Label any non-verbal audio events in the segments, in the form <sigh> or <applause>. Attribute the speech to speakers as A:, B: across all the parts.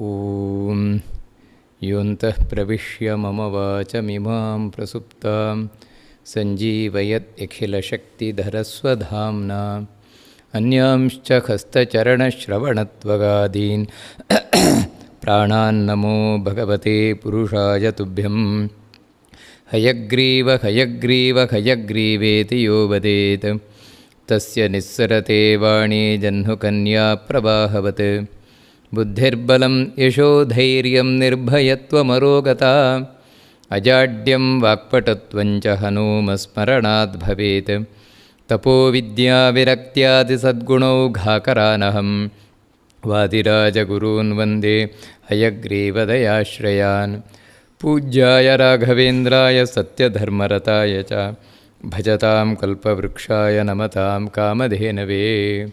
A: ॐ योऽन्तः प्रविश्य मम वाचमिमां प्रसुप्तां सञ्जीवयत्यखिलशक्तिधरस्वधाम्ना अन्यांश्च हस्तचरणश्रवणत्वगादीन् <coughs> प्राणान्नमो भगवते पुरुषाय तुभ्यं। हयग्रीव हयग्रीव हयग्रीवेति यो वदेत्। तस्य निःसरते वाणी जह्नुकन्या प्रवाहवत् बुद्धिर्बलं यशोधैर्यं निर्भयत्वमरोगता। अजाड्यं वाक्पटुत्वञ्च हनूमस्मरणाद् भवेत्। तपोविद्याविरक्त्यादिसद्गुणौघाकरानहं वादिराजगुरून् वन्दे हयग्रीवदयाश्रयान् पूज्याय राघवेन्द्राय सत्यधर्मरताय च। भजतां कल्पवृक्षाय नमतां कामधेनवे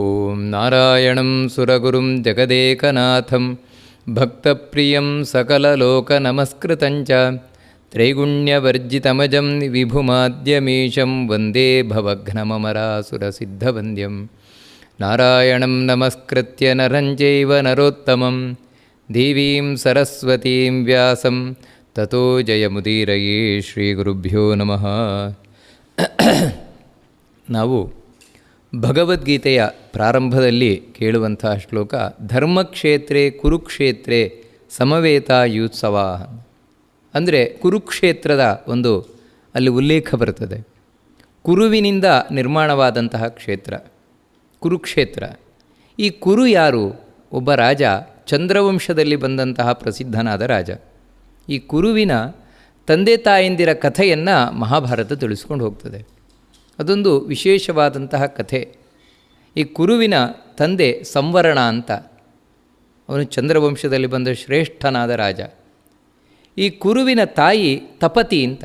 A: ॐ नारायणं सुरगुरुं जगदेकनाथं भक्तप्रियं सकललोकनमस्कृतञ्च त्रैगुण्यवर्जितमजं विभुमाद्यमीशं वन्दे भवघ्नमरासुरसिद्धवन्द्यं नारायणं नमस्कृत्य नरं चैव नरोत्तमं देवीं सरस्वतीं व्यासं ततो जयमुदीरये श्रीगुरुभ्यो नमः <coughs> नवो ಭಗವದ್ಗೀತೆಯ ಪ್ರಾರಂಭದಲ್ಲಿ ಕೇಳುವಂತಹ ಶ್ಲೋಕ, ಧರ್ಮಕ್ಷೇತ್ರೇ ಕುರುಕ್ಷೇತ್ರೇ ಸಮವೇತಾಯುತ್ಸವ ಅಂದರೆ ಕುರುಕ್ಷೇತ್ರದ ಒಂದು ಅಲ್ಲಿ ಉಲ್ಲೇಖ ಬರ್ತದೆ. ಕುರುವಿನಿಂದ ನಿರ್ಮಾಣವಾದಂತಹ ಕ್ಷೇತ್ರ, ಕುರುಕ್ಷೇತ್ರ. ಈ ಕುರು ಯಾರು? ಒಬ್ಬ ರಾಜ, ಚಂದ್ರವಂಶದಲ್ಲಿ ಬಂದಂತಹ ಪ್ರಸಿದ್ಧನಾದ ರಾಜ. ಈ ಕುರುವಿನ ತಂದೆ ತಾಯಂದಿರ ಕಥೆಯನ್ನು ಮಹಾಭಾರತ ತಿಳಿಸ್ಕೊಂಡು ಹೋಗ್ತದೆ. ಅದೊಂದು ವಿಶೇಷವಾದಂತಹ ಕಥೆ. ಈ ಕುರುವಿನ ತಂದೆ ಸಂವರಣ ಅಂತ. ಅವನು ಚಂದ್ರವಂಶದಲ್ಲಿ ಬಂದ ಶ್ರೇಷ್ಠನಾದ ರಾಜ. ಈ ಕುರುವಿನ ತಾಯಿ ತಪತಿ ಅಂತ.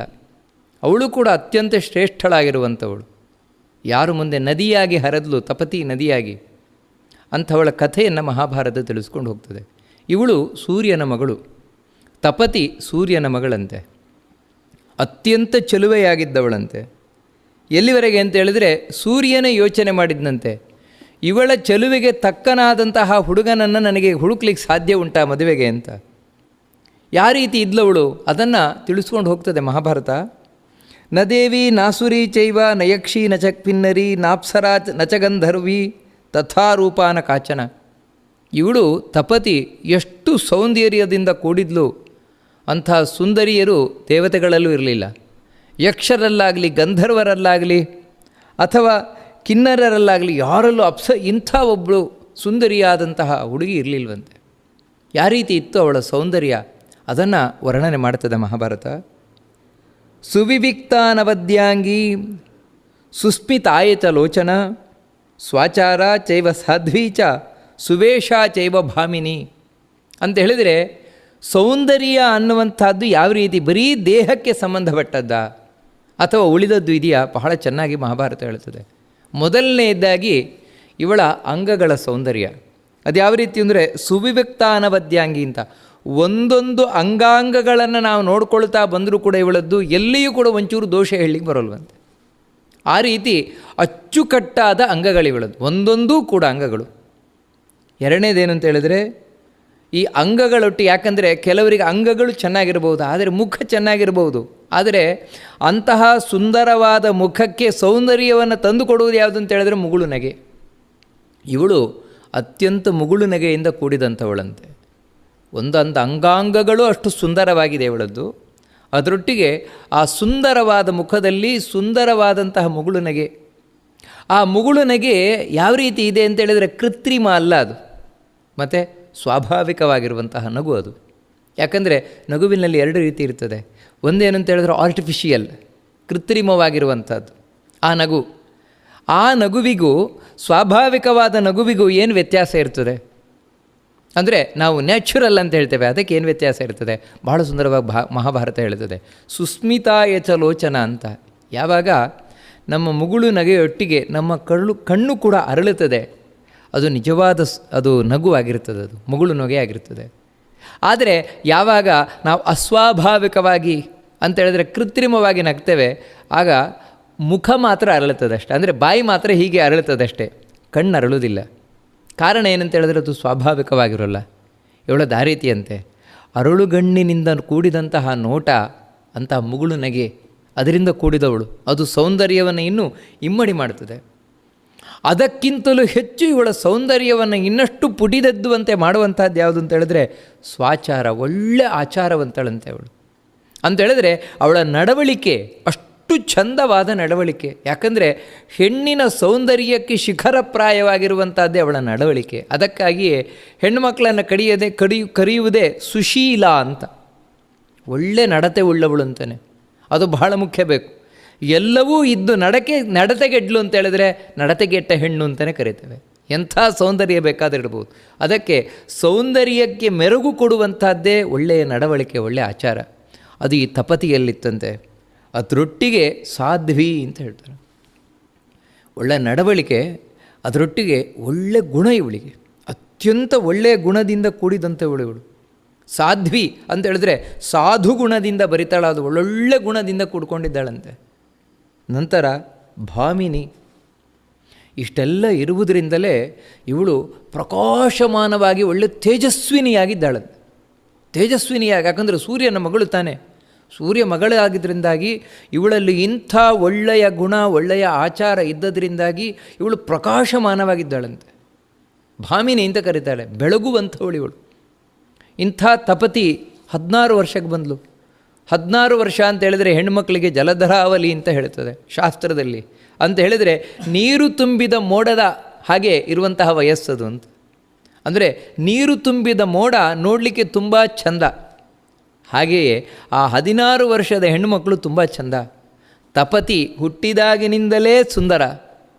A: ಅವಳು ಕೂಡ ಅತ್ಯಂತ ಶ್ರೇಷ್ಠಳಾಗಿರುವಂಥವಳು. ಯಾರು ಮುಂದೆ ನದಿಯಾಗಿ ಹರದ್ಲು, ತಪತಿ ನದಿಯಾಗಿ, ಅಂಥವಳ ಕಥೆಯನ್ನು ಮಹಾಭಾರತ ತಿಳಿಸ್ಕೊಂಡು ಹೋಗ್ತದೆ. ಇವಳು ಸೂರ್ಯನ ಮಗಳು. ತಪತಿ ಸೂರ್ಯನ ಮಗಳಂತೆ. ಅತ್ಯಂತ ಚೆಲುವೆಯಾಗಿದ್ದವಳಂತೆ. ಎಲ್ಲಿವರೆಗೆ ಅಂತ ಹೇಳಿದರೆ ಸೂರ್ಯನೇ ಯೋಚನೆ ಮಾಡಿದ್ನಂತೆ. ಇವಳ ಚೆಲುವಿಗೆ ತಕ್ಕನಾದಂತಹ ಹುಡುಗನನ್ನು ನನಗೆ ಹುಡುಕ್ಲಿಕ್ಕೆ ಸಾಧ್ಯ ಉಂಟಾ ಮದುವೆಗೆ ಅಂತ. ಯಾವ ರೀತಿ ಇದ್ಲವಳು? ಅದನ್ನು ತಿಳಿಸ್ಕೊಂಡು ಹೋಗ್ತದೆ ಮಹಾಭಾರತ. ನ ದೇವಿ ನಾಸುರಿ ಚೈವ ನಯಕ್ಷಿ ನಚಕ್ಪಿನ್ನರಿ ನಾಪ್ಸರಾ ನಚಗಂಧರ್ವಿ ತಥಾರೂಪಾನ ಕಾಚನ. ಇವಳು ತಪತಿ ಎಷ್ಟು ಸೌಂದರ್ಯದಿಂದ ಕೂಡಿದ್ಲು. ಅಂಥ ಸುಂದರಿಯರು ದೇವತೆಗಳಲ್ಲೂ ಇರಲಿಲ್ಲ. ಯಕ್ಷರಲ್ಲಾಗಲಿ, ಗಂಧರ್ವರಲ್ಲಾಗಲಿ, ಅಥವಾ ಕಿನ್ನರರಲ್ಲಾಗಲಿ, ಯಾರಲ್ಲೂ ಅಪ್ಸ, ಇಂಥ ಒಬ್ಬಳು ಸುಂದರಿಯಾದಂತಹ ಹುಡುಗಿ ಇರಲಿಲ್ವಂತೆ. ಯಾವ ರೀತಿ ಇತ್ತು ಅವಳ ಸೌಂದರ್ಯ? ಅದನ್ನು ವರ್ಣನೆ ಮಾಡ್ತದೆ ಮಹಾಭಾರತ. ಸುವಿವಿಕ್ತಾನವದ್ಯಾಂಗಿ ಸುಸ್ಮಿತಾಯಚ ಲೋಚನ, ಸ್ವಾಚಾರ ಚೈವ ಸಾಧ್ವೀಚ ಸುವೇಶ ಚೈವ ಭಾಮಿನಿ. ಅಂತ ಹೇಳಿದರೆ, ಸೌಂದರ್ಯ ಅನ್ನುವಂಥದ್ದು ಯಾವ ರೀತಿ? ಬರೀ ದೇಹಕ್ಕೆ ಸಂಬಂಧಪಟ್ಟದ್ದ? ಅಥವಾ ಉಳಿದದ್ದು ಇದೆಯಾ? ಬಹಳ ಚೆನ್ನಾಗಿ ಮಹಾಭಾರತ ಹೇಳುತ್ತದೆ. ಮೊದಲನೆಯದಾಗಿ ಇವಳ ಅಂಗಗಳ ಸೌಂದರ್ಯ. ಅದು ಯಾವ ರೀತಿ ಅಂದರೆ ಸುವಿವ್ಯಕ್ತ ಅನವದ್ಯಾಂಗಿ ಅಂತ. ಒಂದೊಂದು ಅಂಗಾಂಗಗಳನ್ನು ನಾವು ನೋಡ್ಕೊಳ್ತಾ ಬಂದರೂ ಕೂಡ ಇವಳದ್ದು ಎಲ್ಲಿಯೂ ಕೂಡ ಒಂಚೂರು ದೋಷ ಹೇಳಲಿಕ್ಕೆ ಬರೋಲ್ವಂತೆ. ಆ ರೀತಿ ಅಚ್ಚುಕಟ್ಟಾದ ಅಂಗಗಳಿವಳದ್ದು ಒಂದೊಂದೂ ಕೂಡ ಅಂಗಗಳು. ಎರಡನೇದೇನು ಅಂತ ಹೇಳಿದರೆ ಈ ಅಂಗಗಳೊಟ್ಟು ಯಾಕಂದರೆ ಕೆಲವರಿಗೆ ಅಂಗಗಳು ಚೆನ್ನಾಗಿರ್ಬೋದು, ಆದರೆ ಮುಖ ಚೆನ್ನಾಗಿರ್ಬೋದು. ಆದರೆ ಅಂತಹ ಸುಂದರವಾದ ಮುಖಕ್ಕೆ ಸೌಂದರ್ಯವನ್ನು ತಂದುಕೊಡುವುದು ಯಾವುದು ಅಂತ ಹೇಳಿದ್ರೆ ಮುಗುಳು ನಗೆ. ಇವಳು ಅತ್ಯಂತ ಮುಗುಳು ನಗೆಯಿಂದ ಕೂಡಿದಂಥವಳಂತೆ. ಒಂದೊಂದು ಅಂಗಾಂಗಗಳು ಅಷ್ಟು ಸುಂದರವಾಗಿದೆ ಇವಳದ್ದು. ಅದರೊಟ್ಟಿಗೆ ಆ ಸುಂದರವಾದ ಮುಖದಲ್ಲಿ ಸುಂದರವಾದಂತಹ ಮುಗುಳು ನಗೆ. ಆ ಮುಗುಳು ನಗೆ ಯಾವ ರೀತಿ ಇದೆ ಅಂತ ಹೇಳಿದರೆ ಕೃತ್ರಿಮ ಅಲ್ಲ ಅದು. ಮತ್ತು ಸ್ವಾಭಾವಿಕವಾಗಿರುವಂತಹ ನಗು ಅದು. ಯಾಕಂದರೆ ನಗುವಿನಲ್ಲಿ ಎರಡು ರೀತಿ ಇರ್ತದೆ. ಒಂದೇನು ಅಂತ ಹೇಳಿದ್ರೆ ಆರ್ಟಿಫಿಷಿಯಲ್ ಕೃತ್ರಿಮವಾಗಿರುವಂಥದ್ದು. ಆ ನಗು, ಆ ನಗುವಿಗೂ ಸ್ವಾಭಾವಿಕವಾದ ನಗುವಿಗೂ ಏನು ವ್ಯತ್ಯಾಸ ಇರ್ತದೆ? ಅಂದರೆ ನಾವು ನ್ಯಾಚುರಲ್ ಅಂತ ಹೇಳ್ತೇವೆ, ಅದಕ್ಕೆ ಏನು ವ್ಯತ್ಯಾಸ ಇರ್ತದೆ? ಬಹಳ ಸುಂದರವಾಗಿ ಭಾ, ಮಹಾಭಾರತ ಹೇಳ್ತದೆ ಸುಸ್ಮಿತಾಯಚ ಲೋಚನ ಅಂತ. ಯಾವಾಗ ನಮ್ಮ ಮುಗುಳು ನಗೆಯೊಟ್ಟಿಗೆ ನಮ್ಮ ಕಳ್ಳು, ಕಣ್ಣು ಕೂಡ ಅರಳುತ್ತದೆ. ಅದು ನಿಜವಾದ ಅದು ನಗುವಾಗಿರ್ತದೆ ಅದು, ಮುಗುಳು ನೊಗೆ ಆಗಿರ್ತದೆ. ಆದರೆ ಯಾವಾಗ ನಾವು ಅಸ್ವಾಭಾವಿಕವಾಗಿ ಅಂತ ಹೇಳಿದ್ರೆ ಕೃತ್ರಿಮವಾಗಿ ನಗ್ತೇವೆ, ಆಗ ಮುಖ ಮಾತ್ರ ಅರಳುತ್ತದೆ ಅಷ್ಟೇ ಅಂದರೆ ಬಾಯಿ ಮಾತ್ರ ಹೀಗೆ ಅರಳುತ್ತದೆ ಅಷ್ಟೇ ಕಣ್ಣು ಅರಳುವುದಿಲ್ಲ. ಕಾರಣ ಏನಂತ ಹೇಳಿದ್ರೆ ಅದು ಸ್ವಾಭಾವಿಕವಾಗಿರೋಲ್ಲ. ಇವಳ ದಾರೀತಿಯಂತೆ ಅರಳುಗಣ್ಣಿನಿಂದ ಕೂಡಿದಂತಹ ನೋಟ ಅಂತಹ ಮುಗುಳು ನಗೆ ಅದರಿಂದ ಕೂಡಿದವಳು. ಅದು ಸೌಂದರ್ಯವನ್ನು ಇನ್ನೂ ಇಮ್ಮಡಿ ಮಾಡುತ್ತದೆ. ಅದಕ್ಕಿಂತಲೂ ಹೆಚ್ಚು ಇವಳ ಸೌಂದರ್ಯವನ್ನು ಇನ್ನಷ್ಟು ಪುಟಿದದ್ದುವಂತೆ ಮಾಡುವಂಥದ್ದು ಯಾವುದು ಅಂತ ಹೇಳಿದ್ರೆ ಸ್ವಾಚಾರ, ಒಳ್ಳೆ ಆಚಾರವಂತಳಂತೆ ಅವಳು. ಅಂತ ಹೇಳಿದ್ರೆ ಅವಳ ನಡವಳಿಕೆ ಅಷ್ಟು ಚಂದವಾದ ನಡವಳಿಕೆ. ಯಾಕಂದರೆ ಹೆಣ್ಣಿನ ಸೌಂದರ್ಯಕ್ಕೆ ಶಿಖರಪ್ರಾಯವಾಗಿರುವಂಥದ್ದೇ ಅವಳ ನಡವಳಿಕೆ. ಅದಕ್ಕಾಗಿಯೇ ಹೆಣ್ಣುಮಕ್ಕಳನ್ನು ಕಡಿಯದೆ ಕಡಿ ಕರೆಯುವುದೇ ಸುಶೀಲ ಅಂತ. ಒಳ್ಳೆ ನಡತೆ ಉಳ್ಳವಳು ಅಂತಾನೆ. ಅದು ಬಹಳ ಮುಖ್ಯ ಬೇಕು. ಎಲ್ಲವೂ ಇದ್ದು ನಡಕೆ, ನಡತೆಗೆಡ್ಲು ಅಂತ ಹೇಳಿದ್ರೆ ನಡತೆಗೆಟ್ಟ ಹೆಣ್ಣು ಅಂತಲೇ ಕರಿತೇವೆ. ಎಂಥ ಸೌಂದರ್ಯ ಬೇಕಾದ್ರೆ ಇಡ್ಬೋದು. ಅದಕ್ಕೆ ಸೌಂದರ್ಯಕ್ಕೆ ಮೆರುಗು ಕೊಡುವಂಥದ್ದೇ ಒಳ್ಳೆಯ ನಡವಳಿಕೆ, ಒಳ್ಳೆಯ ಆಚಾರ. ಅದು ಈ ತಪತಿಯಲ್ಲಿತ್ತಂತೆ. ಅದರೊಟ್ಟಿಗೆ ಸಾಧ್ವಿ ಅಂತ ಹೇಳ್ತಾರೆ. ಒಳ್ಳೆ ನಡವಳಿಕೆ, ಅದರೊಟ್ಟಿಗೆ ಒಳ್ಳೆ ಗುಣ ಇವಳಿಗೆ. ಅತ್ಯಂತ ಒಳ್ಳೆಯ ಗುಣದಿಂದ ಕೂಡಿದಂತೆ ಇವಳು. ಸಾಧ್ವಿ ಅಂತ ಹೇಳಿದ್ರೆ ಸಾಧು ಗುಣದಿಂದ ಬರಿತಾಳಾದ ಒಳ್ಳೊಳ್ಳೆ ಗುಣದಿಂದ ಕೂಡ್ಕೊಂಡಿದ್ದಾಳಂತೆ. ನಂತರ ಭಾಮಿನಿ, ಇಷ್ಟೆಲ್ಲ ಇರುವುದರಿಂದಲೇ ಇವಳು ಪ್ರಕಾಶಮಾನವಾಗಿ ಒಳ್ಳೆ ತೇಜಸ್ವಿನಿಯಾಗಿದ್ದಾಳೆ. ತೇಜಸ್ವಿನಿಯಾಗಿ, ಯಾಕಂದರೆ ಸೂರ್ಯನ ಮಗಳು ತಾನೆ. ಸೂರ್ಯ ಮಗಳಾಗಿದ್ದರಿಂದಾಗಿ ಇವಳಲ್ಲಿ ಇಂಥ ಒಳ್ಳೆಯ ಗುಣ, ಒಳ್ಳೆಯ ಆಚಾರ ಇದ್ದದರಿಂದಾಗಿ ಇವಳು ಪ್ರಕಾಶಮಾನವಾಗಿದ್ದಾಳಂತೆ. ಭಾಮಿನಿ ಅಂತ ಕರೀತಾಳೆ, ಬೆಳಗುವಂಥವಳು ಇವಳು. ಇಂಥ ತಪತಿ ಹದಿನಾರು ವರ್ಷಕ್ಕೆ ಬಂದಳು ಹದಿನಾರು ವರ್ಷ ಅಂತ ಹೇಳಿದರೆ ಹೆಣ್ಮಕ್ಳಿಗೆ ಜಲಧರಾವಲಿ ಅಂತ ಹೇಳ್ತದೆ ಶಾಸ್ತ್ರದಲ್ಲಿ. ಅಂತ ಹೇಳಿದರೆ ನೀರು ತುಂಬಿದ ಮೋಡದ ಹಾಗೆ ಇರುವಂತಹ ವಯಸ್ಸದು ಅಂತ. ಅಂದರೆ ನೀರು ತುಂಬಿದ ಮೋಡ ನೋಡಲಿಕ್ಕೆ ತುಂಬ ಚಂದ. ಹಾಗೆಯೇ ಆ ಹದಿನಾರು ವರ್ಷದ ಹೆಣ್ಣುಮಕ್ಕಳು ತುಂಬ ಚಂದ. ತಪತಿ ಹುಟ್ಟಿದಾಗಿನಿಂದಲೇ ಸುಂದರ,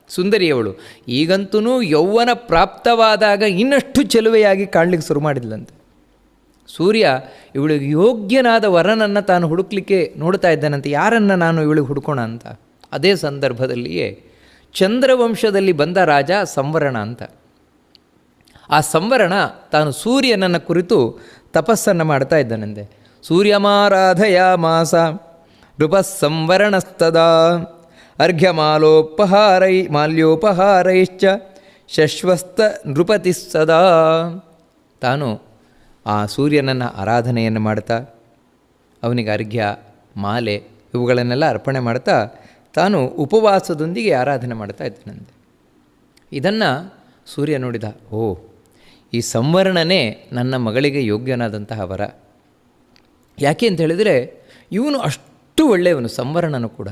A: ಸುಂದರಿಯವಳು. ಈಗಂತೂ ಯೌವನ ಪ್ರಾಪ್ತವಾದಾಗ ಇನ್ನಷ್ಟು ಚೆಲುವೆಯಾಗಿ ಕಾಣಲಿಕ್ಕೆ ಶುರು ಮಾಡಿದ್ಲಂತೆ. ಸೂರ್ಯ ಇವಳಿಗೆ ಯೋಗ್ಯನಾದ ವರನನ್ನು ತಾನು ಹುಡುಕ್ಲಿಕ್ಕೆ ನೋಡ್ತಾ ಇದ್ದಾನಂತೆ. ಯಾರನ್ನು ನಾನು ಇವಳಿಗೆ ಹುಡುಕೋಣ ಅಂತ? ಅದೇ ಸಂದರ್ಭದಲ್ಲಿಯೇ ಚಂದ್ರವಂಶದಲ್ಲಿ ಬಂದ ರಾಜ ಸಂವರಣ ಅಂತ. ಆ ಸಂವರಣ ತಾನು ಸೂರ್ಯನನ್ನು ಕುರಿತು ತಪಸ್ಸನ್ನು ಮಾಡ್ತಾ ಇದ್ದಾನಂತೆ. ಸೂರ್ಯಮಾರಾಧಯ ಮಾಸ ನೃಪಸ್ಸಂವರಣಸ್ತದ ಅರ್ಘ್ಯಮಾಲೋಪಹಾರೈ, ಮಾಲ್ಯೋಪಹಾರೈಶ್ಚ, ಶಶ್ವಸ್ತ ನೃಪತಿ ಸದಾ ತಾನು ಆ ಸೂರ್ಯನನ್ನು ಆರಾಧನೆಯನ್ನು ಮಾಡ್ತಾ, ಅವನಿಗೆ ಅರ್ಘ್ಯ, ಮಾಲೆ ಇವುಗಳನ್ನೆಲ್ಲ ಅರ್ಪಣೆ ಮಾಡ್ತಾ ತಾನು ಉಪವಾಸದೊಂದಿಗೆ ಆರಾಧನೆ ಮಾಡ್ತಾ ಇದ್ದನಂತೆ. ಇದನ್ನು ಸೂರ್ಯ ನೋಡಿದ, ಓ, ಈ ಸಂವರ್ಣನೇ ನನ್ನ ಮಗಳಿಗೆ ಯೋಗ್ಯನಾದಂತಹ ವರ. ಯಾಕೆ ಅಂತ ಹೇಳಿದರೆ, ಇವನು ಅಷ್ಟು ಒಳ್ಳೆಯವನು, ಸಂವರ್ಣನು ಕೂಡ.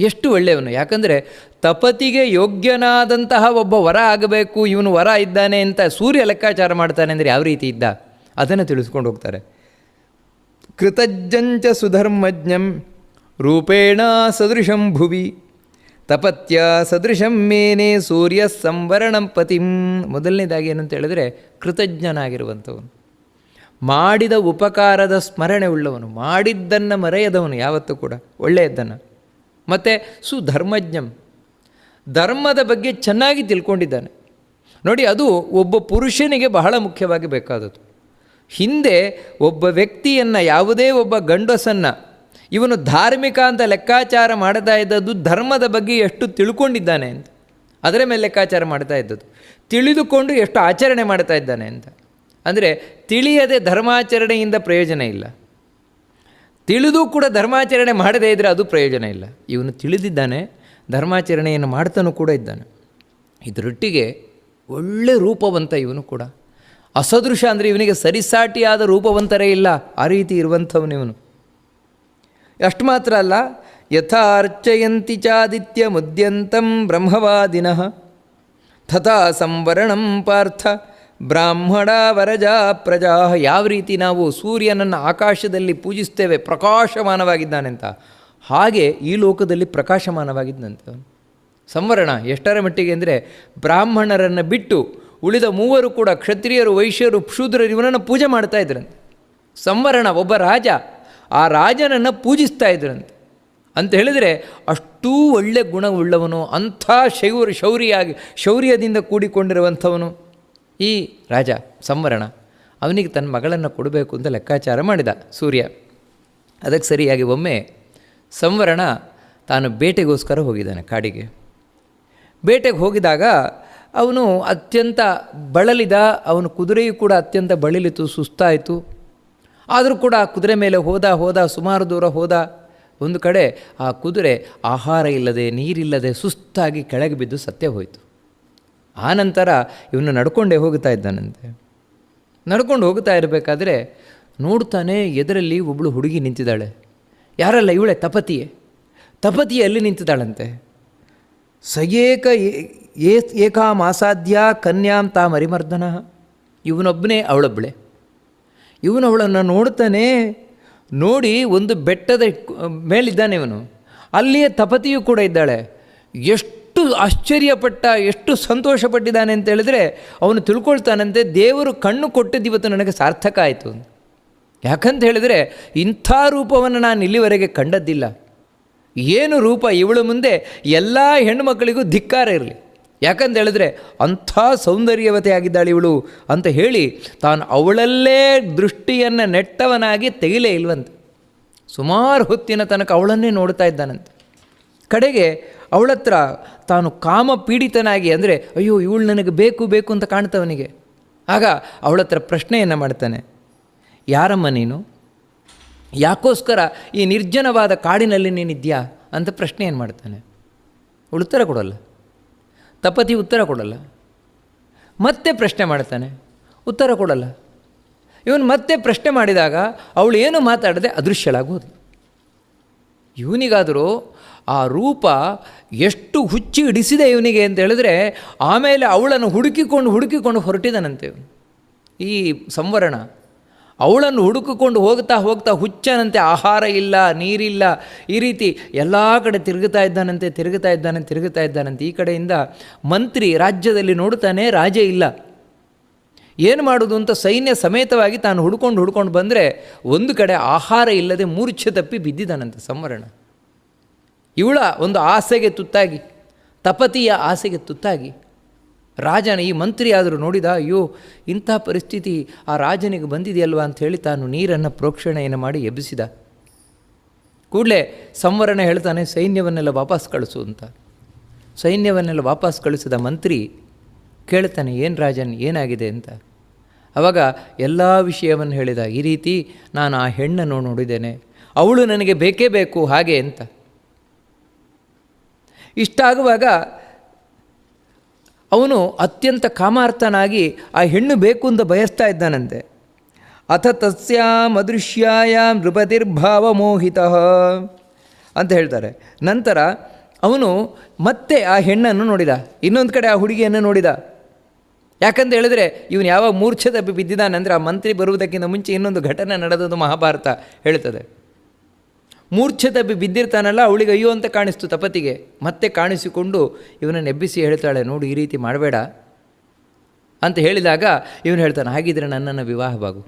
A: ಎಷ್ಟು ಒಳ್ಳೆಯವನು, ಯಾಕಂದರೆ ತಪತಿಗೆ ಯೋಗ್ಯನಾದಂತಹ ಒಬ್ಬ ವರ ಆಗಬೇಕು, ಇವನು ವರ ಇದ್ದಾನೆ ಅಂತ ಸೂರ್ಯ ಲೆಕ್ಕಾಚಾರ ಮಾಡ್ತಾನೆ ಅಂದರೆ ಯಾವ ರೀತಿ ಇದ್ದ? ಅದನ್ನು ತಿಳಿಸ್ಕೊಂಡು ಹೋಗ್ತಾರೆ. ಕೃತಜ್ಞಂಚ ಸುಧರ್ಮಜ್ಞಂ ರೂಪೇಣ ಸದೃಶಂ ಭುವಿ ತಪತ್ಯ ಸದೃಶಂ ಮೇನೆ ಸೂರ್ಯ ಸಂವರಣಂ ಪತಿಂ. ಮೊದಲನೇದಾಗಿ ಏನಂತ ಹೇಳಿದ್ರೆ ಕೃತಜ್ಞನಾಗಿರುವಂಥವನು. ಮಾಡಿದ ಉಪಕಾರದ ಸ್ಮರಣೆ ಉಳ್ಳವನು, ಮಾಡಿದ್ದನ್ನು ಮರೆಯದವನು ಯಾವತ್ತೂ ಕೂಡ, ಒಳ್ಳೆಯದ್ದನ್ನು. ಮತ್ತು ಸುಧರ್ಮಜ್ಞಂ ಧರ್ಮದ ಬಗ್ಗೆ ಚೆನ್ನಾಗಿ ತಿಳ್ಕೊಂಡಿದ್ದಾನೆ. ನೋಡಿ ಅದು ಒಬ್ಬ ಪುರುಷನಿಗೆ ಬಹಳ ಮುಖ್ಯವಾಗಿ ಬೇಕಾದದ್ದು. ಹಿಂದೆ ಒಬ್ಬ ವ್ಯಕ್ತಿಯನ್ನು, ಯಾವುದೇ ಒಬ್ಬ ಗಂಡಸನ್ನು ಇವನು ಧಾರ್ಮಿಕ ಅಂತ ಲೆಕ್ಕಾಚಾರ ಮಾಡ್ತಾ ಇದ್ದದ್ದು ಧರ್ಮದ ಬಗ್ಗೆ ಎಷ್ಟು ತಿಳ್ಕೊಂಡಿದ್ದಾನೆ ಅಂತ. ಅದರ ಮೇಲೆ ಲೆಕ್ಕಾಚಾರ ಮಾಡ್ತಾ ಇದ್ದದ್ದು. ತಿಳಿದುಕೊಂಡು ಎಷ್ಟು ಆಚರಣೆ ಮಾಡ್ತಾ ಇದ್ದಾನೆ ಅಂತ. ಅಂದರೆ ತಿಳಿಯದೆ ಧರ್ಮಾಚರಣೆಯಿಂದ ಪ್ರಯೋಜನ ಇಲ್ಲ. ತಿಳಿದು ಕೂಡ ಧರ್ಮಾಚರಣೆ ಮಾಡದೇ ಇದ್ದರೆ ಅದು ಪ್ರಯೋಜನ ಇಲ್ಲ. ಇವನು ತಿಳಿದಿದ್ದಾನೆ, ಧರ್ಮಾಚರಣೆಯನ್ನು ಮಾಡ್ತಾನೂ ಕೂಡ ಇದ್ದಾನೆ. ಇದರೊಟ್ಟಿಗೆ ಒಳ್ಳೆ ರೂಪವಂತ ಇವನು ಕೂಡ. ಅಸದೃಶ ಅಂದರೆ ಇವನಿಗೆ ಸರಿಸಾಟಿಯಾದ ರೂಪವಂತರೇ ಇಲ್ಲ. ಆ ರೀತಿ ಇರುವಂಥವನು ಇವನು. ಅಷ್ಟು ಮಾತ್ರ ಅಲ್ಲ, ಯಥಾರ್ಚಯಂತಿ ಚಾದಿತ್ಯ ಮುದ್ಯಂತಂ ಬ್ರಹ್ಮವಾದಿನಃ ತಥಾ ಸಂವರಣಂ ಪಾರ್ಥ ಬ್ರಾಹ್ಮಣ ವರಜಾ ಪ್ರಜಾ. ಯಾವ ರೀತಿ ನಾವು ಸೂರ್ಯನನ್ನು ಆಕಾಶದಲ್ಲಿ ಪೂಜಿಸ್ತೇವೆ, ಪ್ರಕಾಶಮಾನವಾಗಿದ್ದಾನೆಂತ, ಹಾಗೆ ಈ ಲೋಕದಲ್ಲಿ ಪ್ರಕಾಶಮಾನವಾಗಿದ್ದಂತೆ ಸಂವರಣ ಎಷ್ಟರ ಮಟ್ಟಿಗೆ ಅಂದರೆ ಬ್ರಾಹ್ಮಣರನ್ನು ಬಿಟ್ಟು ಉಳಿದ ಮೂವರು ಕೂಡ ಕ್ಷತ್ರಿಯರು, ವೈಶ್ಯರು, ಶೂದ್ರರು ಇವನನ್ನು ಪೂಜೆ ಮಾಡ್ತಾ ಇದ್ರಂತೆ. ಸಂವರಣ, ಒಬ್ಬ ರಾಜ ಆ ರಾಜನನ್ನು ಪೂಜಿಸ್ತಾ ಇದ್ರಂತೆ. ಅಂತ ಹೇಳಿದರೆ ಅಷ್ಟೂ ಒಳ್ಳೆ ಗುಣವುಳ್ಳವನು, ಅಂಥ ಶೌರ್ ಶೌರ್ಯಾಗಿ ಶೌರ್ಯದಿಂದ ಕೂಡಿಕೊಂಡಿರುವಂಥವನು ಈ ರಾಜ ಸಂವರಣ. ಅವನಿಗೆ ತನ್ನ ಮಗಳನ್ನು ಕೊಡಬೇಕು ಅಂತ ಲೆಕ್ಕಾಚಾರ ಮಾಡಿದ ಸೂರ್ಯ. ಅದಕ್ಕೆ ಸರಿಯಾಗಿ ಒಮ್ಮೆ ಸಂವರಣ ತಾನು ಬೇಟೆಗೋಸ್ಕರ ಹೋಗಿದ್ದಾನೆ ಕಾಡಿಗೆ. ಬೇಟೆಗೆ ಹೋಗಿದಾಗ ಅವನು ಅತ್ಯಂತ ಬಳಲಿದ, ಅವನ ಕುದುರೆಯು ಕೂಡ ಅತ್ಯಂತ ಬಳಲಿತು, ಸುಸ್ತಾಯಿತು. ಆದರೂ ಕೂಡ ಆ ಕುದುರೆ ಮೇಲೆ ಹೋದ ಹೋದ, ಸುಮಾರು ದೂರ ಹೋದ ಒಂದು ಕಡೆ ಆ ಕುದುರೆ ಆಹಾರ ಇಲ್ಲದೆ, ನೀರಿಲ್ಲದೆ ಸುಸ್ತಾಗಿ ಕೆಳಗೆ ಬಿದ್ದು ಸತ್ಯ ಹೋಯಿತು. ಆನಂತರ ಇವನು ನಡ್ಕೊಂಡೇ ಹೋಗ್ತಾ ಇದ್ದಾನಂತೆ. ನಡ್ಕೊಂಡು ಹೋಗ್ತಾ ಇರಬೇಕಾದ್ರೆ ನೋಡ್ತಾನೆ ಎದರಲ್ಲಿ ಒಬ್ಬಳು ಹುಡುಗಿ ನಿಂತಿದ್ದಾಳೆ. ಯಾರಲ್ಲ ಇವಳೆ? ತಪತಿಯೇ. ತಪತಿ ಅಲ್ಲಿ ನಿಂತಿದ್ದಾಳಂತೆ. ಸಯೇಕ ಏ ಏಕಾಂ ಆಸಾಧ್ಯ ಕನ್ಯಾಂ ತಾ ಮರಿಮರ್ದನ. ಇವನೊಬ್ಬನೇ ಅವಳೊಬ್ಬಳೆ. ಇವನು ಅವಳನ್ನು ನೋಡ್ತಾನೆ, ನೋಡಿ ಒಂದು ಬೆಟ್ಟದ ಮೇಲಿದ್ದಾನೆ ಇವನು. ಅಲ್ಲಿಯೇ ತಪತಿಯೂ ಕೂಡ ಇದ್ದಾಳೆ. ಎಷ್ಟು ಆಶ್ಚರ್ಯಪಟ್ಟ, ಎಷ್ಟು ಸಂತೋಷಪಟ್ಟಿದ್ದಾನೆ ಅಂತ ಹೇಳಿದ್ರೆ ಅವನು ತಿಳ್ಕೊಳ್ತಾನಂತೆ, ದೇವರು ಕಣ್ಣು ಕೊಟ್ಟಿದ್ದು ಇವತ್ತು ನನಗೆ ಸಾರ್ಥಕ ಆಯಿತು. ಯಾಕಂತ ಹೇಳಿದರೆ ಇಂಥ ರೂಪವನ್ನು ನಾನು ಇಲ್ಲಿವರೆಗೆ ಕಂಡದ್ದಿಲ್ಲ. ಏನು ರೂಪ ಇವಳ ಮುಂದೆ ಎಲ್ಲ ಹೆಣ್ಣುಮಕ್ಕಳಿಗೂ ಧಿಕ್ಕಾರ ಇರಲಿ. ಯಾಕಂತ ಹೇಳಿದ್ರೆ ಅಂಥ ಸೌಂದರ್ಯವತೆ ಆಗಿದ್ದಾಳೆ ಇವಳು ಅಂತ ಹೇಳಿ ತಾನು ಅವಳಲ್ಲೇ ದೃಷ್ಟಿಯನ್ನು ನೆಟ್ಟವನಾಗಿ ತೆಗಿಲೇ ಇಲ್ವಂತೆ. ಸುಮಾರು ಹೊತ್ತಿನ ತನಕ ಅವಳನ್ನೇ ನೋಡ್ತಾ ಇದ್ದಾನಂತೆ. ಕಡೆಗೆ ಅವಳತ್ರ ತಾನು ಕಾಮ ಪೀಡಿತನಾಗಿ ಅಂದರೆ, ಅಯ್ಯೋ, ಇವಳು ನನಗೆ ಬೇಕು ಬೇಕು ಅಂತ ಕಾಣ್ತವನಿಗೆ. ಆಗ ಅವಳತ್ರ ಪ್ರಶ್ನೆಯನ್ನು ಮಾಡ್ತಾನೆ. ಯಾರಮ್ಮ ನೀನು? ಯಾಕೋಸ್ಕರ ಈ ನಿರ್ಜನವಾದ ಕಾಡಿನಲ್ಲಿ ನೀನಿದ್ಯಾ ಅಂತ ಪ್ರಶ್ನೆಯನ್ನು ಮಾಡ್ತಾನೆ? ಅವಳು ಉತ್ತರ ಕೊಡಲ್ಲ. ತಪತಿ ಉತ್ತರ ಕೊಡಲ್ಲ. ಮತ್ತೆ ಪ್ರಶ್ನೆ ಮಾಡ್ತಾನೆ, ಉತ್ತರ ಕೊಡಲ್ಲ. ಇವನು ಮತ್ತೆ ಪ್ರಶ್ನೆ ಮಾಡಿದಾಗ ಅವಳು ಏನು ಮಾತಾಡದೆ ಅದೃಶ್ಯಳಾಗೋದು. ಇವನಿಗಾದರೂ ಆ ರೂಪ ಎಷ್ಟು ಹುಚ್ಚಿ ಹಿಡಿಸಿದೆ ಇವನಿಗೆ ಅಂತ ಹೇಳಿದ್ರೆ ಆಮೇಲೆ ಅವಳನ್ನು ಹುಡುಕಿಕೊಂಡು ಹುಡುಕಿಕೊಂಡು ಹೊರಟಿದನಂತೆ ಈ ಸಂವರಣ ಅವಳನ್ನು ಹುಡುಕಿಕೊಂಡು ಹೋಗ್ತಾ ಹೋಗ್ತಾ ಹುಚ್ಚನಂತೆ ಆಹಾರ ಇಲ್ಲ, ನೀರಿಲ್ಲ, ಈ ರೀತಿ ಎಲ್ಲ ಕಡೆ ತಿರುಗುತ್ತಾ ಇದ್ದಾನಂತೆ, ತಿರುಗುತ್ತಾ ಇದ್ದಾನೆ, ತಿರುಗುತ್ತಾ ಇದ್ದಾನಂತೆ. ಈ ಕಡೆಯಿಂದ ಮಂತ್ರಿ ರಾಜ್ಯದಲ್ಲಿ ನೋಡ್ತಾನೆ ರಾಜ ಇಲ್ಲ. ಏನು ಮಾಡೋದು ಅಂತ ಸೈನ್ಯ ಸಮೇತವಾಗಿ ತಾನು ಹುಡ್ಕೊಂಡು ಹುಡ್ಕೊಂಡು ಬಂದರೆ ಒಂದು ಕಡೆ ಆಹಾರ ಇಲ್ಲದೆ ಮೂರ್ಛೆ ತಪ್ಪಿ ಬಿದ್ದಿದ್ದಾನಂತೆ ಸಂವರಣ. ಇವಳ ಒಂದು ಆಸೆಗೆ ತುತ್ತಾಗಿ, ತಪತಿಯ ಆಸೆಗೆ ತುತ್ತಾಗಿ ರಾಜನ ಈ ಮಂತ್ರಿ ಆದರೂ ನೋಡಿದ, ಅಯ್ಯೋ, ಇಂಥ ಪರಿಸ್ಥಿತಿ ಆ ರಾಜನಿಗೆ ಬಂದಿದೆಯಲ್ವಾ ಅಂತ ಹೇಳಿ ತಾನು ನೀರನ್ನು ಪ್ರೋಕ್ಷಣೆಯನ್ನು ಮಾಡಿ ಎಬ್ಬಿಸಿದ. ಕೂಡಲೇ ಸಂವರಣ ಹೇಳ್ತಾನೆ, ಸೈನ್ಯವನ್ನೆಲ್ಲ ವಾಪಸ್ ಕಳಿಸು ಅಂತ. ಸೈನ್ಯವನ್ನೆಲ್ಲ ವಾಪಸ್ ಕಳಿಸಿದ ಮಂತ್ರಿ ಕೇಳ್ತಾನೆ, ಏನು ರಾಜನ್, ಏನಾಗಿದೆ ಅಂತ. ಆವಾಗ ಎಲ್ಲ ವಿಷಯವನ್ನು ಹೇಳಿದ, ಈ ರೀತಿ ನಾನು ಆ ಹೆಣ್ಣನ್ನು ನೋಡಿದ್ದೇನೆ. ಅವಳು ನನಗೆ ಬೇಕೇ ಬೇಕು, ಹಾಗೆ ಅಂತ. ಇಷ್ಟಾಗುವಾಗ ಅವನು ಅತ್ಯಂತ ಕಾಮಾರ್ಥನಾಗಿ ಆ ಹೆಣ್ಣು ಬೇಕು ಅಂತ ಬಯಸ್ತಾ ಇದ್ದಾನಂತೆ. ಅಥ ತಸ್ಯಾಂ ಅದೃಶ್ಯಾಯಾಂ ನೃಪತಿರ್ಭಾವ ಮೋಹಿತ ಅಂತ ಹೇಳ್ತಾರೆ. ನಂತರ ಅವನು ಮತ್ತೆ ಆ ಹೆಣ್ಣನ್ನು ನೋಡಿದ. ಇನ್ನೊಂದು ಕಡೆ ಆ ಹುಡುಗಿಯನ್ನು ನೋಡಿದ. ಯಾಕಂತ ಹೇಳಿದ್ರೆ ಇವನು ಯಾವ ಮೂರ್ಛೆ ತಪ್ಪಿ ಬಿದ್ದಿದ್ದಾನಂದರೆ ಆ ಮಂತ್ರಿ ಬರುವುದಕ್ಕಿಂತ ಮುಂಚೆ ಇನ್ನೊಂದು ಘಟನೆ ನಡೆದದ್ದು ಮಹಾಭಾರತ ಹೇಳ್ತದೆ. ಮೂರ್ಛೆ ತಪ್ಪಿ ಬಿದ್ದಿರ್ತಾನಲ್ಲ, ಅವಳಿಗೆ ಅಯ್ಯೋ ಅಂತ ಕಾಣಿಸ್ತು ತಪತಿಗೆ. ಮತ್ತೆ ಕಾಣಿಸಿಕೊಂಡು ಇವನನ್ನು ಎಬ್ಬಿಸಿ ಹೇಳ್ತಾಳೆ, ನೋಡು, ಈ ರೀತಿ ಮಾಡಬೇಡ. ಅಂತ ಹೇಳಿದಾಗ ಇವನು ಹೇಳ್ತಾನೆ, ಹಾಗಿದ್ರೆ ನನ್ನನ್ನು ವಿವಾಹವಾಗು.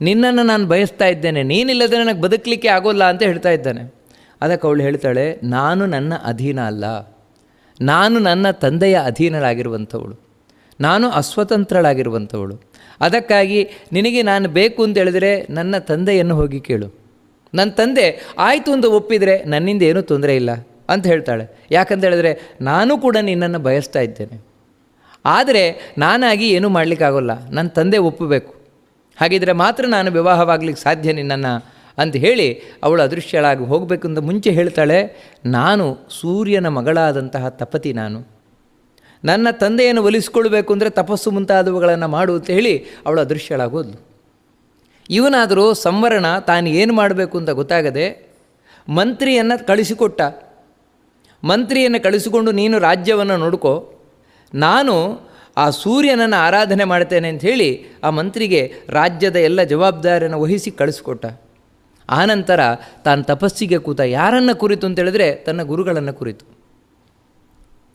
A: ನಿನ್ನನ್ನು ನಾನು ಬಯಸ್ತಾ ಇದ್ದೇನೆ. ನೀನಿಲ್ಲದೆ ನನಗೆ ಬದುಕಲಿಕ್ಕೆ ಆಗೋಲ್ಲ ಅಂತ ಹೇಳ್ತಾ ಇದ್ದಾನೆ. ಅದಕ್ಕೆ ಅವಳು ಹೇಳ್ತಾಳೆ, ನಾನು ನನ್ನ ಅಧೀನ ಅಲ್ಲ. ನಾನು ನನ್ನ ತಂದೆಯ ಅಧೀನಳಾಗಿರುವಂಥವಳು. ನಾನು ಅಸ್ವತಂತ್ರಳಾಗಿರುವಂಥವಳು. ಅದಕ್ಕಾಗಿ ನಿನಗೆ ನಾನು ಬೇಕು ಅಂತ ಹೇಳಿದರೆ ನನ್ನ ತಂದೆಯನ್ನು ಹೋಗಿ ಕೇಳು. ನನ್ನ ತಂದೆ ಆಯಿತು ಅಂತ ಒಪ್ಪಿದರೆ ನನ್ನಿಂದ ಏನೂ ತೊಂದರೆ ಇಲ್ಲ ಅಂತ ಹೇಳ್ತಾಳೆ. ಯಾಕಂತ ಹೇಳಿದ್ರೆ ನಾನು ಕೂಡ ನಿನ್ನನ್ನು ಬಯಸ್ತಾ ಇದ್ದೇನೆ. ಆದರೆ ನಾನಾಗಿ ಏನೂ ಮಾಡಲಿಕ್ಕಾಗೋಲ್ಲ. ನನ್ನ ತಂದೆ ಒಪ್ಪಬೇಕು. ಹಾಗಿದ್ರೆ ಮಾತ್ರ ನಾನು ವಿವಾಹವಾಗಲಿಕ್ಕೆ ಸಾಧ್ಯ ನಿನ್ನನ್ನು ಅಂತ ಹೇಳಿ ಅವಳು ಅದೃಶ್ಯಳಾಗಿ ಹೋಗಬೇಕು ಅಂತ ಮುಂಚೆ ಹೇಳ್ತಾಳೆ. ನಾನು ಸೂರ್ಯನ ಮಗಳಾದಂತಹ ತಪತಿ ನಾನು. ನನ್ನ ತಂದೆಯನ್ನು ಒಲಿಸಿಕೊಳ್ಬೇಕು ಅಂದರೆ ತಪಸ್ಸು ಮುಂತಾದವುಗಳನ್ನು ಮಾಡು ಅಂತ ಹೇಳಿ ಅವಳು ಅದೃಶ್ಯಳಾಗೋದ್ಲು ಇವನಾದರೂ ಸಂವರಣ ತಾನು ಏನು ಮಾಡಬೇಕು ಅಂತ ಗೊತ್ತಾಗದೆ ಮಂತ್ರಿಯನ್ನು ಕಳಿಸಿಕೊಟ್ಟ. ಮಂತ್ರಿಯನ್ನು ಕಳಿಸಿಕೊಂಡು ನೀನು ರಾಜ್ಯವನ್ನು ನೋಡ್ಕೋ. ನಾನು ಆ ಸೂರ್ಯನನ್ನು ಆರಾಧನೆ ಮಾಡ್ತೇನೆ ಹೇಳಿ ಆ ಮಂತ್ರಿಗೆ ರಾಜ್ಯದ ಎಲ್ಲ ಜವಾಬ್ದಾರಿಯನ್ನು ವಹಿಸಿ ಕಳಿಸ್ಕೊಟ್ಟ. ಆನಂತರ ತಾನು ತಪಸ್ಸಿಗೆ ಕೂತ ಯಾರನ್ನು ಕುರಿತು ಅಂತ ಹೇಳಿದ್ರೆ ತನ್ನ ಗುರುಗಳನ್ನು ಕುರಿತು.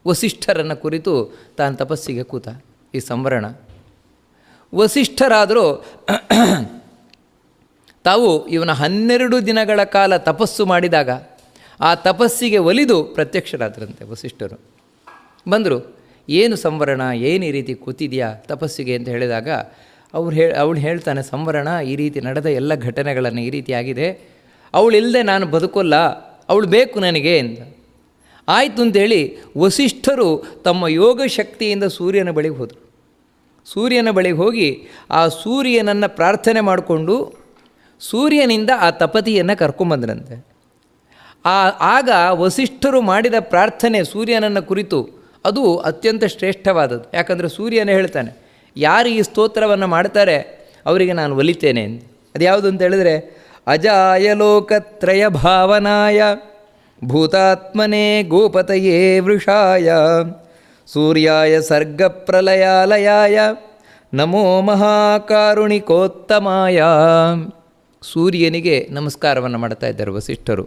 A: ವಸಿಷ್ಠರನ್ನು ಕುರಿತು ತಾನು ತಪಸ್ಸಿಗೆ ಕೂತ ಈ ಸಂವರಣ. ವಸಿಷ್ಠರಾದರೂ ತಾವು ಇವನ ಹನ್ನೆರಡು ದಿನಗಳ ಕಾಲ ತಪಸ್ಸು ಮಾಡಿದಾಗ ಆ ತಪಸ್ಸಿಗೆ ಒಲಿದು ಪ್ರತ್ಯಕ್ಷರಾದ್ರಂತೆ ವಸಿಷ್ಠರು. ಬಂದರು, ಏನು ಸಂವರಣ? ಏನು ಈ ರೀತಿ ಕೂತಿದೆಯಾ ತಪಸ್ಸಿಗೆ? ಅಂತ ಹೇಳಿದಾಗ, ಅವ್ರು ಹೇಳಿ ಅವಳು ಹೇಳ್ತಾನೆ, ಸಂವರಣ ಈ ರೀತಿ ನಡೆದ ಎಲ್ಲ ಘಟನೆಗಳನ್ನು ಈ ರೀತಿ ಆಗಿದೆ. ಅವಳಿಲ್ಲದೆ ನಾನು ಬದುಕೋಲ್ಲ. ಅವಳು ಬೇಕು ನನಗೆ ಅಂತ ಆಯಿತು ಅಂತೇಳಿ ವಸಿಷ್ಠರು ತಮ್ಮ ಯೋಗ ಶಕ್ತಿಯಿಂದ ಸೂರ್ಯನ ಬಳಿಗೆ ಹೋದರು. ಸೂರ್ಯನ ಬಳಿಗೆ ಹೋಗಿ ಆ ಸೂರ್ಯನನ್ನು ಪ್ರಾರ್ಥನೆ ಮಾಡಿಕೊಂಡು ಸೂರ್ಯನಿಂದ ಆ ತಪತಿಯನ್ನು ಕರ್ಕೊಂಬಂದ್ರಂತೆ ಆ, ಆಗ ವಸಿಷ್ಠರು ಮಾಡಿದ ಪ್ರಾರ್ಥನೆ ಸೂರ್ಯನನ್ನು ಕುರಿತು ಅದು ಅತ್ಯಂತ ಶ್ರೇಷ್ಠವಾದದ್ದು. ಯಾಕಂದರೆ ಸೂರ್ಯನ ಹೇಳ್ತಾನೆ, ಯಾರು ಈ ಸ್ತೋತ್ರವನ್ನು ಮಾಡ್ತಾರೆ ಅವರಿಗೆ ನಾನು ಒಲಿತೇನೆ ಎಂದು ಅದು. ಯಾವುದು ಅಂತ ಹೇಳಿದ್ರೆ, ಅಜಾಯ ಲೋಕತ್ರಯ ಭಾವನಾಯ, ಭೂತಾತ್ಮನೇ ಗೋಪತಯೇ ವೃಷಾಯ, ಸೂರ್ಯಾಯ ಸರ್ಗ ಪ್ರಲಯಾಲಯಾಯ ನಮೋ ಮಹಾಕಾರುಣಿಕೋತ್ತಮಾಯ. ಸೂರ್ಯನಿಗೆ ನಮಸ್ಕಾರವನ್ನು ಮಾಡ್ತಾ ಇದ್ದಾರೆ ವಸಿಷ್ಠರು.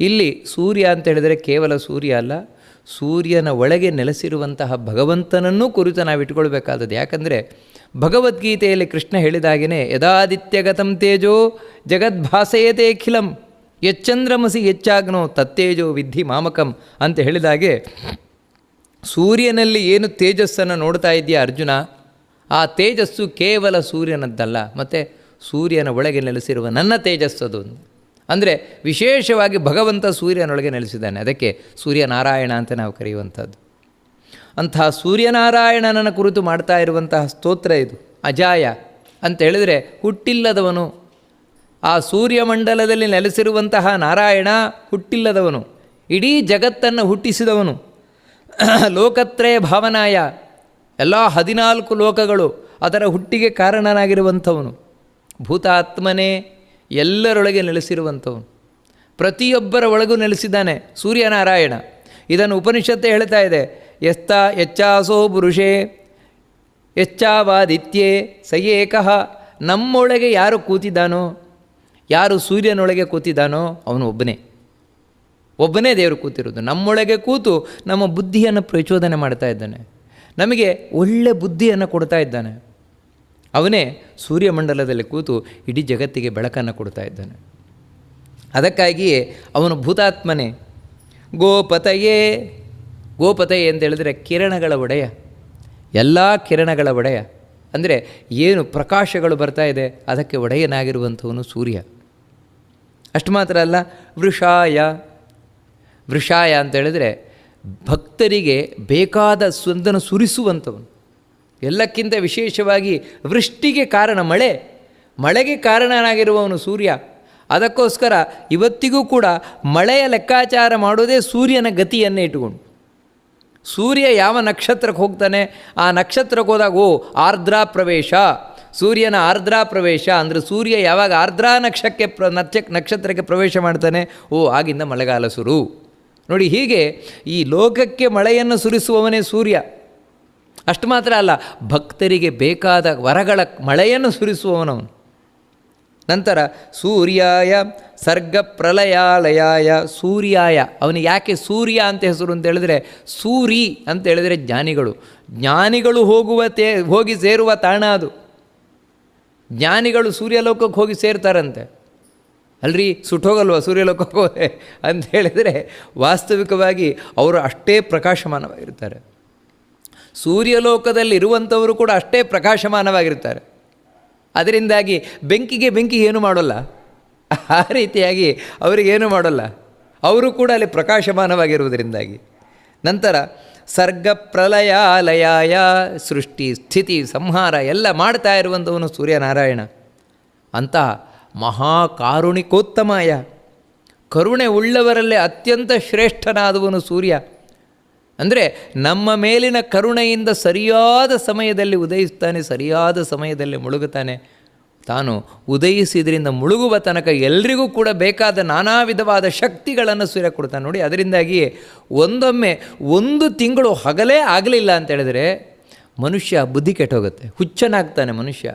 A: ಇಲ್ಲಿ ಸೂರ್ಯ ಅಂತ ಹೇಳಿದರೆ ಕೇವಲ ಸೂರ್ಯ ಅಲ್ಲ, ಸೂರ್ಯನ ಒಳಗೆ ನೆಲೆಸಿರುವಂತಹ ಭಗವಂತನನ್ನೂ ಕುರಿತು ನಾವು ಇಟ್ಕೊಳ್ಬೇಕಾದದ್ದು. ಯಾಕಂದರೆ ಭಗವದ್ಗೀತೆಯಲ್ಲಿ ಕೃಷ್ಣ ಹೇಳಿದಾಗೇ ಯದಾದಿತ್ಯಗತಂ ತೇಜೋ ಜಗದ್ಭಾಸೆಯತೆ ಅಖಿಲಂ ಎಚ್ಚಂದ್ರಮಸಿ ಹೆಚ್ಚಾಗ್ನೋ ತತ್ತೇಜೋ ವಿದ್ಧಿ ಮಾಮಕಂ ಅಂತ ಹೇಳಿದಾಗೆ, ಸೂರ್ಯನಲ್ಲಿ ಏನು ತೇಜಸ್ಸನ್ನು ನೋಡ್ತಾ ಇದೆಯಾ ಅರ್ಜುನ? ಆ ತೇಜಸ್ಸು ಕೇವಲ ಸೂರ್ಯನದ್ದಲ್ಲ. ಮತ್ತು ಸೂರ್ಯನ ಒಳಗೆ ನೆಲೆಸಿರುವ ನನ್ನ ತೇಜಸ್ಸದು ಅಂದರೆ ವಿಶೇಷವಾಗಿ ಭಗವಂತ ಸೂರ್ಯನೊಳಗೆ ನೆಲೆಸಿದ್ದಾನೆ. ಅದಕ್ಕೆ ಸೂರ್ಯನಾರಾಯಣ ಅಂತ ನಾವು ಕರೆಯುವಂಥದ್ದು. ಅಂತಹ ಸೂರ್ಯನಾರಾಯಣನ ಕುರಿತು ಮಾಡ್ತಾ ಇರುವಂತಹ ಸ್ತೋತ್ರ ಇದು. ಅಜಾಯ ಅಂತ ಹೇಳಿದರೆ ಹುಟ್ಟಿಲ್ಲದವನು. ಆ ಸೂರ್ಯಮಂಡಲದಲ್ಲಿ ನೆಲೆಸಿರುವಂತಹ ನಾರಾಯಣ ಹುಟ್ಟಿಲ್ಲದವನು. ಇಡೀ ಜಗತ್ತನ್ನು ಹುಟ್ಟಿಸಿದವನು. ಲೋಕತ್ರಯ ಭಾವನಾಯ. ಎಲ್ಲ ಹದಿನಾಲ್ಕು ಲೋಕಗಳು ಅದರ ಹುಟ್ಟಿಗೆ ಕಾರಣನಾಗಿರುವಂಥವನು. ಭೂತಾತ್ಮನೇ ಎಲ್ಲರೊಳಗೆ ನೆಲೆಸಿರುವಂಥವನು. ಪ್ರತಿಯೊಬ್ಬರ ಒಳಗೂ ನೆಲೆಸಿದ್ದಾನೆ ಸೂರ್ಯನಾರಾಯಣ. ಇದನ್ನು ಉಪನಿಷತ್ತೇ ಹೇಳ್ತಾ ಇದೆ. ಎಸ್ತ ಎಚ್ಚಾಸೋ ಪುರುಷೇ ಎಚ್ಚಾವಾದಿತ್ಯೇ ಸಯೇಕಃ, ನಮ್ಮೊಳಗೆ ಯಾರು ಕೂತಿದ್ದಾನೋ, ಯಾರು ಸೂರ್ಯನೊಳಗೆ ಕೂತಿದ್ದಾನೋ, ಅವನು ಒಬ್ಬನೇ. ಒಬ್ಬನೇ ದೇವರು ಕೂತಿರೋದು. ನಮ್ಮೊಳಗೆ ಕೂತು ನಮ್ಮ ಬುದ್ಧಿಯನ್ನು ಪ್ರಚೋದನೆ ಮಾಡ್ತಾ ಇದ್ದಾನೆ. ನಮಗೆ ಒಳ್ಳೆ ಬುದ್ಧಿಯನ್ನು ಕೊಡ್ತಾ ಇದ್ದಾನೆ. ಅವನೇ ಸೂರ್ಯಮಂಡಲದಲ್ಲಿ ಕೂತು ಇಡೀ ಜಗತ್ತಿಗೆ ಬೆಳಕನ್ನು ಕೊಡ್ತಾ ಇದ್ದಾನೆ. ಅದಕ್ಕಾಗಿಯೇ ಅವನು ಭೂತಾತ್ಮನೇ. ಗೋಪತಯೇ ಗೋಪತಯೇ ಅಂತ ಹೇಳಿದ್ರೆ ಕಿರಣಗಳ ಒಡೆಯ, ಎಲ್ಲ ಕಿರಣಗಳ ಒಡೆಯ. ಅಂದರೆ ಏನು ಪ್ರಕಾಶಗಳು ಬರ್ತಾ ಇದೆ, ಅದಕ್ಕೆ ಒಡೆಯನಾಗಿರುವಂಥವನು ಸೂರ್ಯ. ಅಷ್ಟು ಮಾತ್ರ ಅಲ್ಲ, ವೃಷಾಯ. ವೃಷಾಯ ಅಂತ ಹೇಳಿದ್ರೆ ಭಕ್ತರಿಗೆ ಬೇಕಾದ ಸ್ವಂದನ ಸುರಿಸುವಂಥವನು. ಎಲ್ಲಕ್ಕಿಂತ ವಿಶೇಷವಾಗಿ ವೃಷ್ಟಿಗೆ ಕಾರಣ ಮಳೆ. ಮಳೆಗೆ ಕಾರಣನಾಗಿರುವವನು ಸೂರ್ಯ. ಅದಕ್ಕೋಸ್ಕರ ಇವತ್ತಿಗೂ ಕೂಡ ಮಳೆಯ ಲೆಕ್ಕಾಚಾರ ಮಾಡೋದೇ ಸೂರ್ಯನ ಗತಿಯನ್ನೇ ಇಟ್ಟುಕೊಂಡು. ಸೂರ್ಯ ಯಾವ ನಕ್ಷತ್ರಕ್ಕೆ ಹೋಗ್ತಾನೆ? ಆ ನಕ್ಷತ್ರಕ್ಕೆ ಹೋದಾಗ, ಓ, ಆರ್ದ್ರಾ ಪ್ರವೇಶ. ಸೂರ್ಯನ ಆರ್ದ್ರಾ ಪ್ರವೇಶ ಅಂದರೆ ಸೂರ್ಯ ಯಾವಾಗ ಆರ್ದ್ರಾ ನಕ್ಷಕ್ಕೆ ಪ್ರ ನಕ್ಷ ನಕ್ಷತ್ರಕ್ಕೆ ಪ್ರವೇಶ ಮಾಡ್ತಾನೆ? ಓ, ಆಗಿಂದ ಮಳೆಗಾಲ ಸುರು ನೋಡಿ, ಹೀಗೆ ಈ ಲೋಕಕ್ಕೆ ಮಳೆಯನ್ನು ಸುರಿಸುವವನೇ ಸೂರ್ಯ. ಅಷ್ಟು ಮಾತ್ರ ಅಲ್ಲ, ಭಕ್ತರಿಗೆ ಬೇಕಾದ ವರಗಳ ಮಳೆಯನ್ನು ಸುರಿಸುವವನವನು ನಂತರ ಸೂರ್ಯಾಯ, ಸರ್ಗ ಪ್ರಲಯಾಲಯಾಯ, ಸೂರ್ಯಾಯ. ಅವನು ಯಾಕೆ ಸೂರ್ಯ ಅಂತ ಹೆಸರು ಅಂತ ಹೇಳಿದ್ರೆ, ಸೂರಿ ಅಂತ ಹೇಳಿದರೆ ಜ್ಞಾನಿಗಳು. ಜ್ಞಾನಿಗಳು ಹೋಗುವ ತೇ, ಹೋಗಿ ಸೇರುವ ತಾಣ ಅದು. ಜ್ಞಾನಿಗಳು ಸೂರ್ಯಲೋಕಕ್ಕೆ ಹೋಗಿ ಸೇರ್ತಾರಂತೆ. ಅಲ್ರಿ, ಸುಟ್ಟೋಗಲ್ವ ಸೂರ್ಯಲೋಕಕ್ಕೆ ಹೋದೆ ಅಂತ ಹೇಳಿದರೆ ವಾಸ್ತವಿಕವಾಗಿ ಅವರು ಅಷ್ಟೇ ಪ್ರಕಾಶಮಾನವಾಗಿರ್ತಾರೆ. ಸೂರ್ಯಲೋಕದಲ್ಲಿ ಇರುವಂಥವರು ಕೂಡ ಅಷ್ಟೇ ಪ್ರಕಾಶಮಾನವಾಗಿರ್ತಾರೆ ಅದರಿಂದಾಗಿ ಬೆಂಕಿಗೆ ಬೆಂಕಿ ಏನು ಮಾಡೋಲ್ಲ? ಆ ರೀತಿಯಾಗಿ ಅವರಿಗೇನು ಮಾಡೋಲ್ಲ? ಅವರು ಕೂಡ ಅಲ್ಲಿ ಪ್ರಕಾಶಮಾನವಾಗಿರುವುದರಿಂದಾಗಿ. ನಂತರ ಸರ್ಗ ಪ್ರಲಯಾಲಯಾಯ ಸೃಷ್ಟಿ ಸ್ಥಿತಿ ಸಂಹಾರ ಎಲ್ಲ ಮಾಡ್ತಾ ಇರುವಂಥವನು ಸೂರ್ಯನಾರಾಯಣ. ಅಂತಹ ಮಹಾಕಾರುಣಿಕೋತ್ತಮಾಯ. ಕರುಣೆ ಉಳ್ಳವರಲ್ಲೇ ಅತ್ಯಂತ ಶ್ರೇಷ್ಠನಾದವನು ಸೂರ್ಯ. ಅಂದರೆ ನಮ್ಮ ಮೇಲಿನ ಕರುಣೆಯಿಂದ ಸರಿಯಾದ ಸಮಯದಲ್ಲಿ ಉದಯಿಸ್ತಾನೆ, ಸರಿಯಾದ ಸಮಯದಲ್ಲಿ ಮುಳುಗುತ್ತಾನೆ. ತಾನು ಉದಯಿಸಿದ್ರಿಂದ ಮುಳುಗುವ ತನಕ ಎಲ್ರಿಗೂ ಕೂಡ ಬೇಕಾದ ನಾನಾ ವಿಧವಾದ ಶಕ್ತಿಗಳನ್ನು ಸೂರ್ಯ ಕೊಡ್ತಾನೆ. ನೋಡಿ ಅದರಿಂದಾಗಿ ಒಂದೊಮ್ಮೆ ಒಂದು ತಿಂಗಳು ಹಗಲೇ ಆಗಲಿಲ್ಲ ಅಂತ ಹೇಳಿದರೆ ಮನುಷ್ಯ ಬುದ್ಧಿ ಕೆಟ್ಟೋಗುತ್ತೆ. ಹುಚ್ಚನಾಗ್ತಾನೆ ಮನುಷ್ಯ.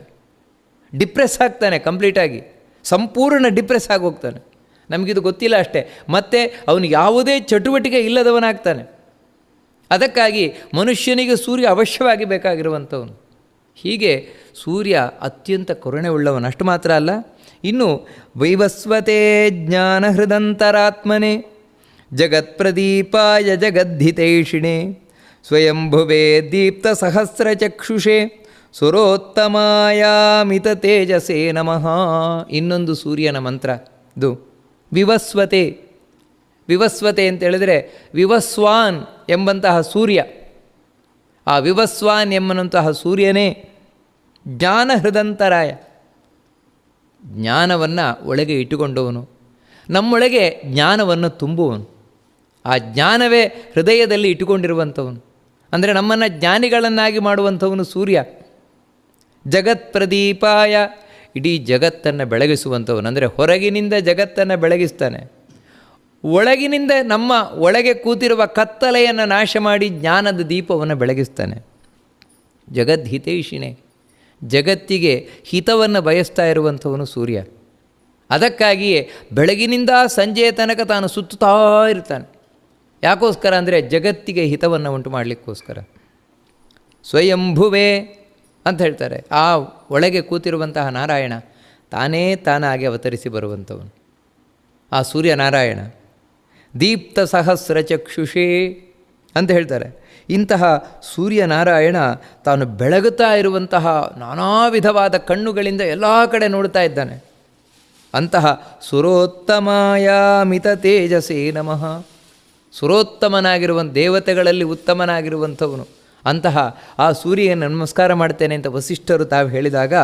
A: ಡಿಪ್ರೆಸ್ ಆಗ್ತಾನೆ ಕಂಪ್ಲೀಟಾಗಿ. ಸಂಪೂರ್ಣ ಡಿಪ್ರೆಸ್ ಆಗೋಗ್ತಾನೆ. ನಮಗಿದು ಗೊತ್ತಿಲ್ಲ ಅಷ್ಟೇ. ಮತ್ತು ಅವನು ಯಾವುದೇ ಚಟುವಟಿಕೆ ಇಲ್ಲದವನಾಗ್ತಾನೆ. ಅದಕ್ಕಾಗಿ ಮನುಷ್ಯನಿಗೆ ಸೂರ್ಯ ಅವಶ್ಯವಾಗಿ ಬೇಕಾಗಿರುವಂಥವನು. ಹೀಗೆ ಸೂರ್ಯ ಅತ್ಯಂತ ಕರುಣೆ ಉಳ್ಳವನು ಅಷ್ಟು ಮಾತ್ರ ಅಲ್ಲ, ಇನ್ನು ವೈವಸ್ವತೆ ಜ್ಞಾನ ಹೃದಂತರಾತ್ಮನೆ ಜಗತ್ಪ್ರದೀಪಾಯ ಜಗದ್ಧಿತೈಷಿಣೆ, ಸ್ವಯಂಭುವೇ ದೀಪ್ತ ಸಹಸ್ರಚಕ್ಷುಷೆ ಸುರೋತ್ತಮಾಯಾಮಿತ ತೇಜಸೇ ನಮಃ. ಇನ್ನೊಂದು ಸೂರ್ಯನ ಮಂತ್ರ, ಇದು ವಿವಸ್ವತೆ. ವಿವಸ್ವತೆ ಅಂತ ಹೇಳಿದರೆ ವಿವಸ್ವಾನ್. ಎಂಬಂತಹ ಸೂರ್ಯ, ಆ ವಿವಸ್ವಾನ್ ಎಂಬನಂತಹ ಸೂರ್ಯನೇ ಜ್ಞಾನ ಹೃದಂತರಾಯ ಜ್ಞಾನವನ್ನು ಒಳಗೆ ಇಟ್ಟುಕೊಂಡವನು. ನಮ್ಮೊಳಗೆ ಜ್ಞಾನವನ್ನು ತುಂಬುವನು. ಆ ಜ್ಞಾನವೇ ಹೃದಯದಲ್ಲಿ ಇಟ್ಟುಕೊಂಡಿರುವಂಥವನು. ಅಂದರೆ ನಮ್ಮನ್ನು ಜ್ಞಾನಿಗಳನ್ನಾಗಿ ಮಾಡುವಂಥವನು ಸೂರ್ಯ. ಜಗತ್ ಪ್ರದೀಪಾಯ ಇಡೀ ಜಗತ್ತನ್ನು ಬೆಳಗಿಸುವಂಥವನು. ಅಂದರೆ ಹೊರಗಿನಿಂದ ಜಗತ್ತನ್ನು ಬೆಳಗಿಸ್ತಾನೆ. ಒಳಗಿನಿಂದ ನಮ್ಮ ಒಳಗೆ ಕೂತಿರುವ ಕತ್ತಲೆಯನ್ನು ನಾಶ ಮಾಡಿ ಜ್ಞಾನದ ದೀಪವನ್ನು ಬೆಳಗಿಸ್ತಾನೆ. ಜಗದ್ಹಿತೈಷಿಣೆ ಜಗತ್ತಿಗೆ ಹಿತವನ್ನು ಬಯಸ್ತಾ ಇರುವಂಥವನು ಸೂರ್ಯ. ಅದಕ್ಕಾಗಿಯೇ ಬೆಳಗಿನಿಂದ ಸಂಜೆಯ ತನಕ ತಾನು ಸುತ್ತುತ್ತಾ ಇರ್ತಾನೆ. ಯಾಕೋಸ್ಕರ ಅಂದರೆ ಜಗತ್ತಿಗೆ ಹಿತವನ್ನು ಉಂಟು ಮಾಡಲಿಕ್ಕೋಸ್ಕರ. ಸ್ವಯಂಭುವೆ ಅಂತ ಹೇಳ್ತಾರೆ. ಆ ಒಳಗೆ ಕೂತಿರುವಂತಹ ನಾರಾಯಣ ತಾನೇ ತಾನಾಗಿ ಅವತರಿಸಿ ಬರುವಂಥವನು. ಆ ಸೂರ್ಯನಾರಾಯಣ ದೀಪ್ತ ಸಹಸ್ರ ಚಕ್ಷುಷೇ ಅಂತ ಹೇಳ್ತಾರೆ. ಇಂತಹ ಸೂರ್ಯನಾರಾಯಣ ತಾನು ಬೆಳಗುತ್ತಾ ಇರುವಂತಹ ನಾನಾ ವಿಧವಾದ ಕಣ್ಣುಗಳಿಂದ ಎಲ್ಲ ಕಡೆ ನೋಡ್ತಾ ಇದ್ದಾನೆ. ಅಂತಹ ಸುರೋತ್ತಮಾಯಾಮಿತ ತೇಜಸೇ ನಮಃ. ಸುರೋತ್ತಮನಾಗಿರುವಂಥ ದೇವತೆಗಳಲ್ಲಿ ಉತ್ತಮನಾಗಿರುವಂಥವನು. ಅಂತಹ ಆ ಸೂರ್ಯನ ನಮಸ್ಕಾರ ಮಾಡ್ತೇನೆ ಅಂತ ವಸಿಷ್ಠರು ತಾವು ಹೇಳಿದಾಗ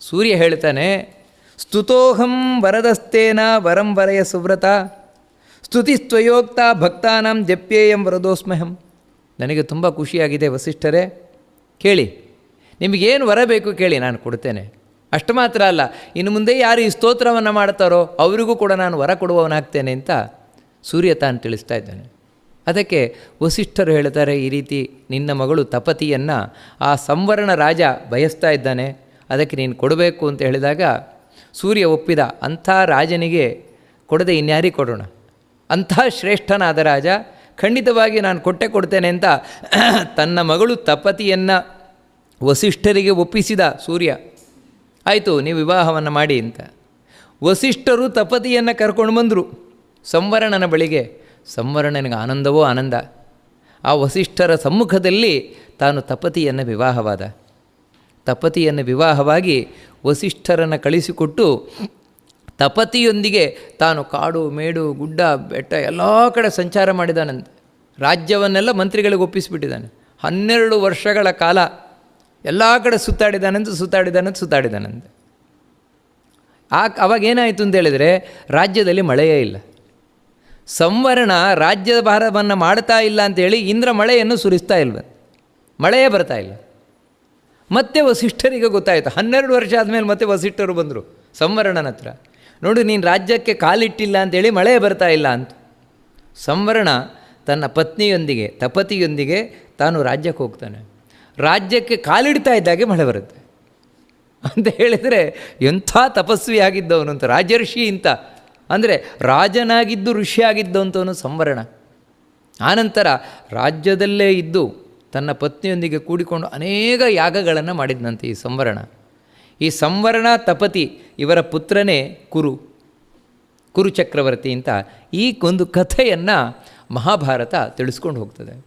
A: ಸೂರ್ಯ ಹೇಳ್ತಾನೆ, ಸ್ತುತೋಹಂ ವರದಸ್ತೇನ ವರಂ ವರಯ ಸುವ್ರತ ಸ್ತುತಿಸ್ತ್ವಯೋಕ್ತ ಭಕ್ತಾನಾಂ ಜಪ್ಯೇಯಂ ವರದೋಸ್ಮಹಂ. ನನಗೆ ತುಂಬ ಖುಷಿಯಾಗಿದೆ ವಸಿಷ್ಠರೇ. ಕೇಳಿ, ನಿಮಗೇನು ವರಬೇಕು ಕೇಳಿ ನಾನು ಕೊಡ್ತೇನೆ. ಅಷ್ಟು ಮಾತ್ರ ಅಲ್ಲ, ಇನ್ನು ಮುಂದೆ ಯಾರು ಈ ಸ್ತೋತ್ರವನ್ನು ಮಾಡ್ತಾರೋ ಅವರಿಗೂ ಕೂಡ ನಾನು ವರ ಕೊಡುವವನಾಗ್ತೇನೆ ಅಂತ ಸೂರ್ಯ ತಾನು ತಿಳಿಸ್ತಾ ಇದ್ದಾನೆ. ಅದಕ್ಕೆ ವಸಿಷ್ಠರು ಹೇಳ್ತಾರೆ, ಈ ರೀತಿ ನಿನ್ನ ಮಗಳು ತಪತಿಯನ್ನು ಆ ಸಂವರ್ಣ ರಾಜ ಬಯಸ್ತಾ ಇದ್ದಾನೆ, ಅದಕ್ಕೆ ನೀನು ಕೊಡಬೇಕು ಅಂತ ಹೇಳಿದಾಗ ಸೂರ್ಯ ಒಪ್ಪಿದ, ಅಂಥ ರಾಜನಿಗೆ ಕೊಡದೆ ಇನ್ಯಾರಿಗೆ ಕೊಡೋಣ? ಅಂಥ ಶ್ರೇಷ್ಠನಾದ ರಾಜ, ಖಂಡಿತವಾಗಿ ನಾನು ಕೊಟ್ಟೆ ಕೊಡ್ತೇನೆ ಅಂತ <clears throat> ತನ್ನ ಮಗಳು ತಪತಿಯನ್ನು ವಸಿಷ್ಠರಿಗೆ ಒಪ್ಪಿಸಿದ ಸೂರ್ಯ. ಆಯಿತು, ನೀವು ವಿವಾಹವನ್ನು ಮಾಡಿ ಅಂತ. ವಸಿಷ್ಠರು ತಪತಿಯನ್ನು ಕರ್ಕೊಂಡು ಬಂದರು. ಸಂವರಣನ ಬಳಿಗೆ. ಸಂವರಣನಿಗೆ ಆನಂದವೋ ಆನಂದ. ಆ ವಸಿಷ್ಠರ ಸಮ್ಮುಖದಲ್ಲಿ ತಾನು ತಪತಿಯನ್ನು ವಿವಾಹವಾದ. ತಪತಿಯನ್ನು ವಿವಾಹವಾಗಿ ವಸಿಷ್ಠರನ್ನು ಕಳಿಸಿಕೊಟ್ಟು ತಪತಿಯೊಂದಿಗೆ ತಾನು ಕಾಡು, ಮೇಡು, ಗುಡ್ಡ, ಬೆಟ್ಟ ಎಲ್ಲ ಕಡೆ ಸಂಚಾರ ಮಾಡಿದಾನಂತೆ. ರಾಜ್ಯವನ್ನೆಲ್ಲ ಮಂತ್ರಿಗಳಿಗೆ ಒಪ್ಪಿಸಿಬಿಟ್ಟಿದ್ದಾನೆ ಹನ್ನೆರಡು ವರ್ಷಗಳ ಕಾಲ ಎಲ್ಲ ಕಡೆ ಸುತ್ತಾಡಿದಾನಂತ ಸುತ್ತಾಡಿದಾನಂತ, ಸುತ್ತಾಡಿದಾನಂತೆ. ಆ ಅವಾಗ ಏನಾಯಿತು ಅಂತ ಹೇಳಿದರೆ ರಾಜ್ಯದಲ್ಲಿ ಮಳೆಯೇ ಇಲ್ಲ. ಸಂವರ್ಣ ರಾಜ್ಯದ ಭಾರವನ್ನು ಮಾಡ್ತಾ ಇಲ್ಲ ಅಂತೇಳಿ ಇಂದ್ರ ಮಳೆಯನ್ನು ಸುರಿಸ್ತಾ ಇಲ್ವ? ಮಳೆಯೇ ಬರ್ತಾ ಇಲ್ಲ. ಮತ್ತೆ ವಸಿಷ್ಠರಿಗೆ ಗೊತ್ತಾಯಿತು. ಹನ್ನೆರಡು ವರ್ಷ ಆದಮೇಲೆ ಮತ್ತೆ ವಸಿಷ್ಠರು ಬಂದರು ಸಂವರ್ಣನ ಹತ್ರ. ನೋಡು, ನೀನು ರಾಜ್ಯಕ್ಕೆ ಕಾಲಿಟ್ಟಿಲ್ಲ ಅಂತೇಳಿ ಮಳೆ ಬರ್ತಾ ಇಲ್ಲ ಅಂತ. ಸಂವರ್ಣ ತನ್ನ ಪತ್ನಿಯೊಂದಿಗೆ, ತಪತಿಯೊಂದಿಗೆ ತಾನು ರಾಜ್ಯಕ್ಕೆ ಹೋಗ್ತಾನೆ. ರಾಜ್ಯಕ್ಕೆ ಕಾಲಿಡ್ತಾ ಇದ್ದಾಗೆ ಮಳೆ ಬರುತ್ತೆ. ಅಂತ ಹೇಳಿದರೆ ಎಂಥ ತಪಸ್ವಿ ಆಗಿದ್ದವನು ಅಂತ, ರಾಜರ್ಷಿ ಇಂಥ ಅಂದರೆ ರಾಜನಾಗಿದ್ದು ಋಷಿಯಾಗಿದ್ದವಂತವನು ಸಂವರಣ. ಆನಂತರ ರಾಜ್ಯದಲ್ಲೇ ಇದ್ದು ತನ್ನ ಪತ್ನಿಯೊಂದಿಗೆ ಕೂಡಿಕೊಂಡು ಅನೇಕ ಯಾಗಗಳನ್ನು ಮಾಡಿದ್ನಂತೆ ಈ ಸಂವರ್ಣ. ಈ ಸಂವರ್ಣ ತಪತಿ ಇವರ ಪುತ್ರನೇ ಕುರು ಕುರುಚಕ್ರವರ್ತಿ ಅಂತ ಈ ಒಂದು ಕಥೆಯನ್ನು ಮಹಾಭಾರತ ತಿಳಿಸ್ಕೊಂಡು ಹೋಗ್ತದೆ.